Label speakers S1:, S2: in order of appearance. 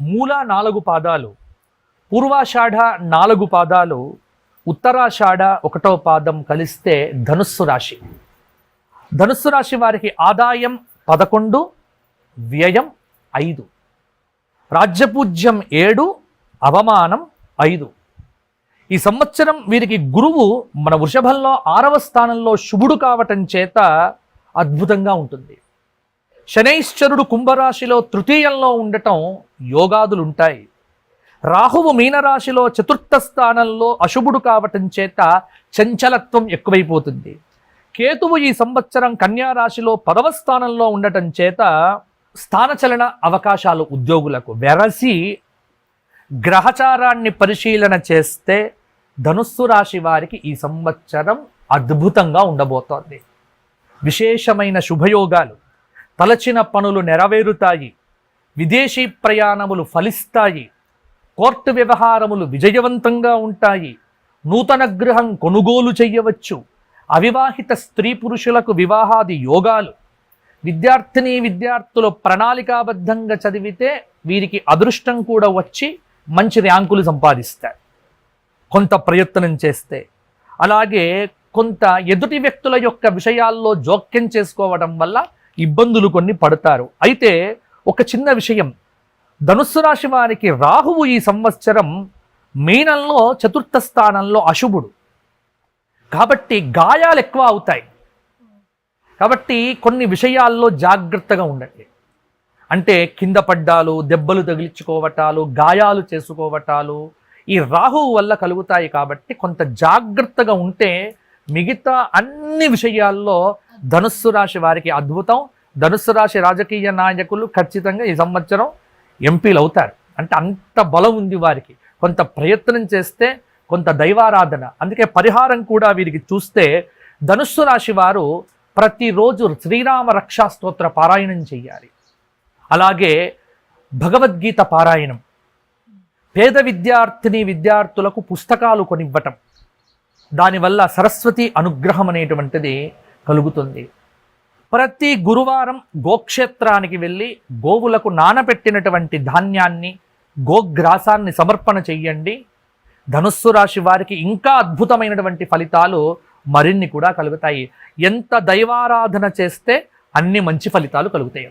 S1: మూల నాలుగు పాదాలు పూర్వాషాఢ నాలుగు పాదాలు ఉత్తరాషాఢ ఒకటో పాదం కలిస్తే ధనుస్సు రాశి. ధనుస్సు రాశి వారికి ఆదాయం పదకొండు వ్యయం ఐదు రాజ్యపూజ్యం ఏడు అవమానం ఐదు. ఈ సంవత్సరం వీరికి గురువు మన వృషభంలో ఆరవ స్థానంలో శుభుడు కావటం చేత అద్భుతంగా ఉంటుంది. శనైశ్వరుడు కుంభరాశిలో తృతీయంలో ఉండటం యోగాదులు ఉంటాయి రాహువు మీనరాశిలో చతుర్థ స్థానంలో అశుభుడు కావటం చేత చంచలత్వం ఎక్కువైపోతుంది. కేతువు ఈ సంవత్సరం కన్యా రాశిలో పదవ స్థానంలో ఉండటం చేత స్థానచలన అవకాశాలు ఉద్యోగులకు వెరసి గ్రహచారాన్ని పరిశీలన చేస్తే ధనుస్సు రాశి వారికి ఈ సంవత్సరం అద్భుతంగా ఉండబోతోంది. విశేషమైన శుభయోగాలు. తలచిన పనులు నెరవేరుతాయి. విదేశీ ప్రయాణములు ఫలిస్తాయి. కోర్టు వ్యవహారములు విజయవంతంగా ఉంటాయి. నూతన గృహం కొనుగోలు చేయవచ్చు. అవివాహిత స్త్రీ పురుషులకు వివాహాది యోగాలు. విద్యార్థిని విద్యార్థులు ప్రణాళికాబద్ధంగా చదివితే వీరికి అదృష్టం కూడా వచ్చి మంచి ర్యాంకులు సంపాదిస్తారు కొంత ప్రయత్నం చేస్తే. అలాగే కొంత ఎదుటి వ్యక్తుల యొక్క విషయాల్లో జోక్యం చేసుకోవడం వల్ల ఇబ్బందులు కొన్ని పడతారు. అయితే ఒక చిన్న విషయం. ధనుస్సు రాశి వారికి రాహువు ఈ సంవత్సరం మీనంలో చతుర్థ స్థానంలో అశుభుడు. కాబట్టి గాయాలు ఎక్కువ అవుతాయి. కాబట్టి కొన్ని విషయాల్లో జాగ్రత్తగా ఉండండి. అంటే కింద పడ్డాలు దెబ్బలు తగిలించుకోవటాలు గాయాలు చేసుకోవటాలు ఈ రాహువు వల్ల కలుగుతాయి కాబట్టి కొంత జాగ్రత్తగా ఉంటే మిగతా అన్ని విషయాల్లో ధనుస్సు రాశి వారికి అద్భుతం. ధనుస్సు రాశి రాజకీయ నాయకులు ఖచ్చితంగా ఈ సంవత్సరం ఎంపీలు అవుతారు. అంటే అంత బలం ఉంది వారికి. కొంత ప్రయత్నం చేస్తే కొంత దైవారాధన. అందుకే పరిహారం కూడా వీరికి చూస్తే ధనుస్సు రాశి వారు ప్రతిరోజు శ్రీరామ రక్షా స్తోత్ర పారాయణం చేయాలి. అలాగే భగవద్గీత పారాయణం. పేద విద్యార్థిని విద్యార్థులకు పుస్తకాలు కొనివ్వటం. దానివల్ల సరస్వతి అనుగ్రహం అనేటువంటిది కలుగుతుంది. ప్రతి గురువారం గోక్షేత్రానికి వెళ్ళి గోవులకు నానబెట్టినటువంటి ధాన్యాన్ని గోగ్రాసాన్ని సమర్పణ చెయ్యండి. ధనుస్సు రాశి వారికి ఇంకా అద్భుతమైనటువంటి ఫలితాలు మరిన్ని కూడా కలుగుతాయి. ఎంత దైవారాధన చేస్తే అన్ని మంచి ఫలితాలు కలుగుతాయి.